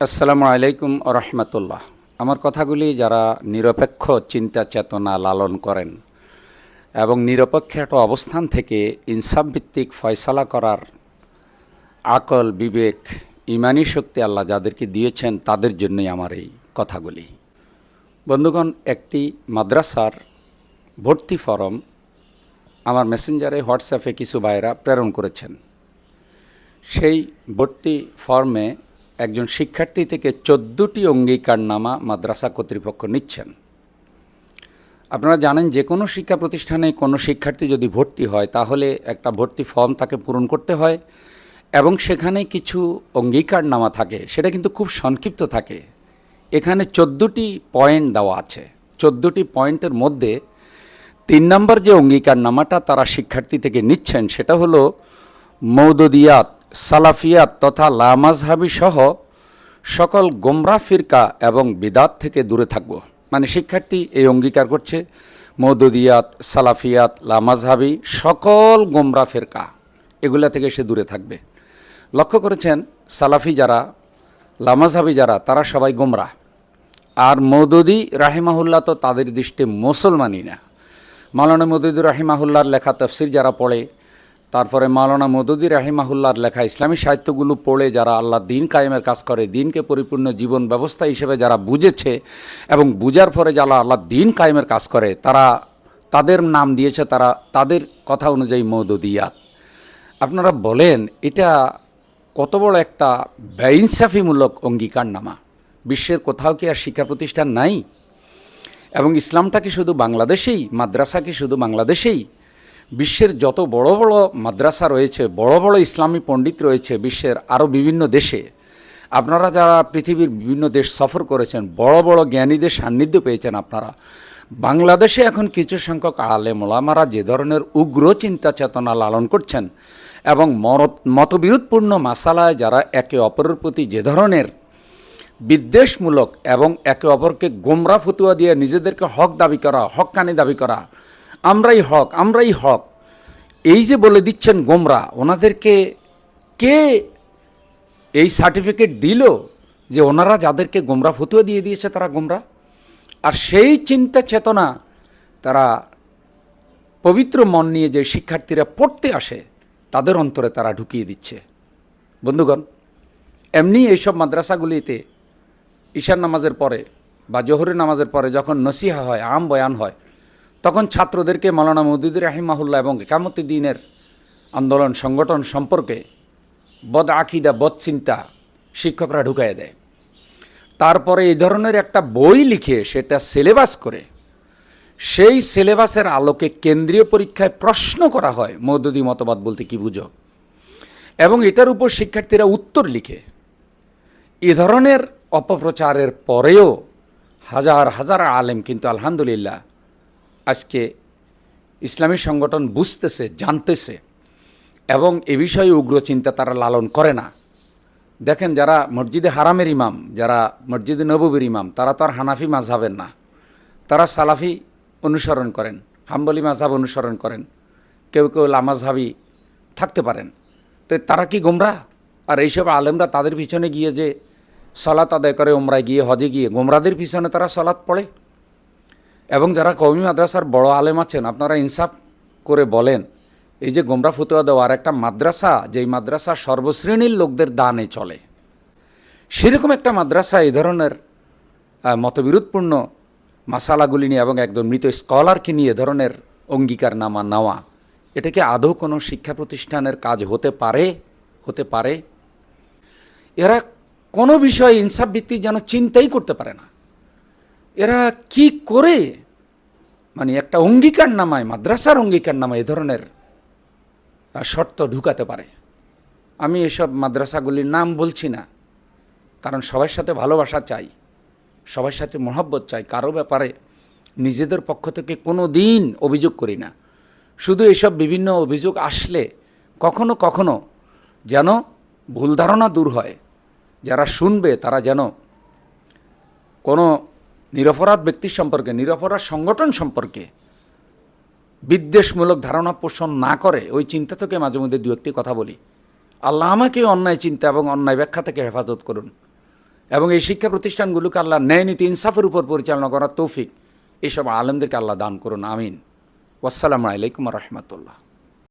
আসসালামু আলাইকুম রহমতুল্লাহ। আমার কথাগুলি যারা নিরপেক্ষ চিন্তা চেতনা লালন করেন এবং নিরপেক্ষ একটা অবস্থান থেকে ইনসাফভিত্তিক ফয়সালা করার আকল, বিবেক, ইমানি শক্তি আল্লাহ যাদেরকে দিয়েছেন, তাদের জন্যই আমার এই কথাগুলি। বন্ধুগণ, একটি মাদ্রাসার ভর্তি ফরম আমার মেসেঞ্জারে হোয়াটসঅ্যাপে কিছু ভাইরা প্রেরণ করেছেন। সেই ভর্তি ফর্মে একজন শিক্ষার্থী থেকে চোদ্দোটি অঙ্গীকারনামা মাদ্রাসা কর্তৃপক্ষ নিচ্ছেন। আপনারা জানেন যে কোনো শিক্ষা প্রতিষ্ঠানে কোনো শিক্ষার্থী যদি ভর্তি হয়, তাহলে একটা ভর্তি ফর্ম তাকে পূরণ করতে হয় এবং সেখানে কিছু অঙ্গীকারনামা থাকে, সেটা কিন্তু খুব সংক্ষিপ্ত থাকে। এখানে চোদ্দোটি পয়েন্ট দেওয়া আছে। চোদ্দোটি পয়েন্টের মধ্যে তিন নম্বর যে অঙ্গীকারনামাটা তারা শিক্ষার্থী থেকে নিচ্ছেন, সেটা হলো মৌদদিয়াত। সালাফিয়াত তথা লামাজহাবি সহ সকল গোমরা ফিরকা এবং বিদাত থেকে দূরে থাকব। মানে শিক্ষার্থী এই অঙ্গীকার করছে, মৌদুদিয়াত, সালাফিয়াত লামাজহাবি সকল গোমরা ফিরকা, এগুলা থেকে সে দূরে থাকবে। লক্ষ্য করেছেন, সালাফি যারা লামাজহাবি যারা, তারা সবাই গোমরা। আর মৌদুদি রাহিমাহুল্লাহ তো তাদের দৃষ্টি মুসলমানই না। মাওলানা মদুদুর রাহিমাহুল্লার লেখা তফসির যারা পড়ে তারপরে মাওলানা মদুদি রাহিমাহুল্লার লেখা ইসলামী সাহিত্যগুলো পড়ে যারা আল্লাহ দিন কায়েমের কাজ করে, দিনকে পরিপূর্ণ জীবন ব্যবস্থা হিসেবে যারা বুঝেছে এবং বুঝার পরে যারা আল্লাহ দিন কায়েমের কাজ করে, তারা তাদের নাম দিয়েছে, তারা তাদের কথা অনুযায়ী মৌদুদিয়াত। আপনারা বলেন, এটা কত বড় একটা বেইনসাফিমূলক অঙ্গীকারনামা। বিশ্বের কোথাও কি আর শিক্ষা প্রতিষ্ঠান নাই? এবং ইসলামটা কি শুধু বাংলাদেশেই, মাদ্রাসা কি শুধু বাংলাদেশেই? বিশ্বের যত বড় বড় মাদ্রাসা রয়েছে, বড় বড় ইসলামী পণ্ডিত রয়েছে, বিশ্বের আরও বিভিন্ন দেশে। আপনারা যারা পৃথিবীর বিভিন্ন দেশ সফর করেছেন, বড় বড় জ্ঞানীদের সান্নিধ্য পেয়েছেন আপনারা। বাংলাদেশে এখন কিছু সংখ্যক আলেম মোলামারা যে ধরনের উগ্র চিন্তা চেতনা লালন করছেন এবং মতবিরোধপূর্ণ মাসালায় যারা একে অপরের প্রতি যে ধরনের বিদ্বেষমূলক এবং একে অপরকে গোমরা ফতুয়া দিয়ে নিজেদেরকে হক দাবি করা হকানি দাবি করা আমরাই হক আমরাই হক। এই যে বলে দিচ্ছেন গোমরা, ওনাদেরকে কে এই সার্টিফিকেট দিল যে ওনারা যাদেরকে গোমরা ফতুয়া দিয়ে দিয়েছে তারা গোমরা? আর সেই চিন্তা চেতনা তারা পবিত্র মন নিয়ে যে শিক্ষার্থীরা পড়তে আসে, তাদের অন্তরে তারা ঢুকিয়ে দিচ্ছে। বন্ধুগণ, এমনি এইসব মাদ্রাসাগুলিতে ঈশান নামাজের পরে বা জোহরের নামাজের পরে যখন নসিহা হয়, আম বয়ান হয় তখন ছাত্রদেরকে মৌলানা মদুদুর রাহিমাহুল্লাহ এবং কামতি দিনের আন্দোলন সংগঠন সম্পর্কে বদ আকিদা, বদ চিন্তা শিক্ষকরা ঢুকাই দেয়। তারপরে এই ধরনের একটা বই লিখে সেটা সিলেবাস করে সেই সিলেবাসের আলোকে কেন্দ্রীয় পরীক্ষায় প্রশ্ন করা হয়, মৌদুদি মতবাদ বলতে কি বুঝো? এবং এটার উপর শিক্ষার্থীরা উত্তর লিখে। এ ধরনের অপপ্রচারের পরেও হাজার হাজার আলেম কিন্তু আলহামদুলিল্লাহ আজকে ইসলামী সংগঠন বুঝতেছে, জানতেছে এবং এ বিষয়ে উগ্র চিন্তা তারা লালন করে না। দেখেন যারা মসজিদে হারামের ইমাম, যারা মসজিদে নববীর ইমাম, তারা তো আর হানাফি মাঝহাবের না। তারা সালাফি অনুসরণ করেন, হাম্বলি মাঝহাব অনুসরণ করেন। কেউ কেউ লামাজহাবি থাকতে পারেন। তো তারা কি গোমরা? আর এইসব আলেমরা তাদের পিছনে গিয়ে যে সলাত আদায় করে ওমরায় গিয়ে, হজে গিয়ে, গোমরাদের পিছনে তারা সলাৎ পড়ে? এবং যারা কৌমি মাদ্রাসার বড় আলেম আছেন, আপনারা ইনসাফ করে বলেন, এই যে গোমরা ফতুয়া দেওয়ার একটা মাদ্রাসা, যেই মাদ্রাসা সর্বশ্রেণীর লোকদের দানে চলে। সেরকম একটা মাদ্রাসা এই ধরনের মতবিরোধপূর্ণ মাসালাগুলি নিয়ে এবং একদম মৃত স্কলারকে নিয়ে ধরনের অঙ্গীকার নামা নেওয়া, এটাকে আদৌ কোনো শিক্ষা প্রতিষ্ঠানের কাজ হতে পারে? হতে পারে। এরা কোনো বিষয়ে ইনসাফ ভিত্তিক যেন চিন্তাই করতে পারে না। এরা কি করে? মানে একটা অঙ্গীকার নামায়, মাদ্রাসার অঙ্গীকার নামায় এ ধরনের শর্ত ঢুকাতে পারে। আমি এসব মাদ্রাসাগুলির নাম বলছি না, কারণ সবার সাথে ভালোবাসা চাই, সবার সাথে মহব্বত চাই, কারও ব্যাপারে নিজেদের পক্ষ থেকে কোনো দিন অভিযোগ করি না। শুধু এসব বিভিন্ন অভিযোগ আসলে কখনো কখনো যেন ভুল ধারণা দূর হয়, যারা শুনবে তারা যেন কোনো নিরপরাধ ব্যক্তি সম্পর্কে, নিরপরাধ সংগঠন সম্পর্কে বিদ্বেষমূলক ধারণা পোষণ না করে ওই চিন্তা থেকে মাঝে মধ্যে দু একটি কথা বলি। আল্লাহ আমাকে অন্যায় চিন্তা এবং অন্যায় ব্যাখ্যা থেকে হেফাজত করুন এবং এই শিক্ষা প্রতিষ্ঠানগুলোকে আল্লাহ ন্যায় নীতি ইনসাফের উপর পরিচালনা করার তৌফিক এইসব আলমদেরকে আল্লাহ দান করুন, আমিন। ওয়াসালামু আলাইকুম রহমতুল্লাহ।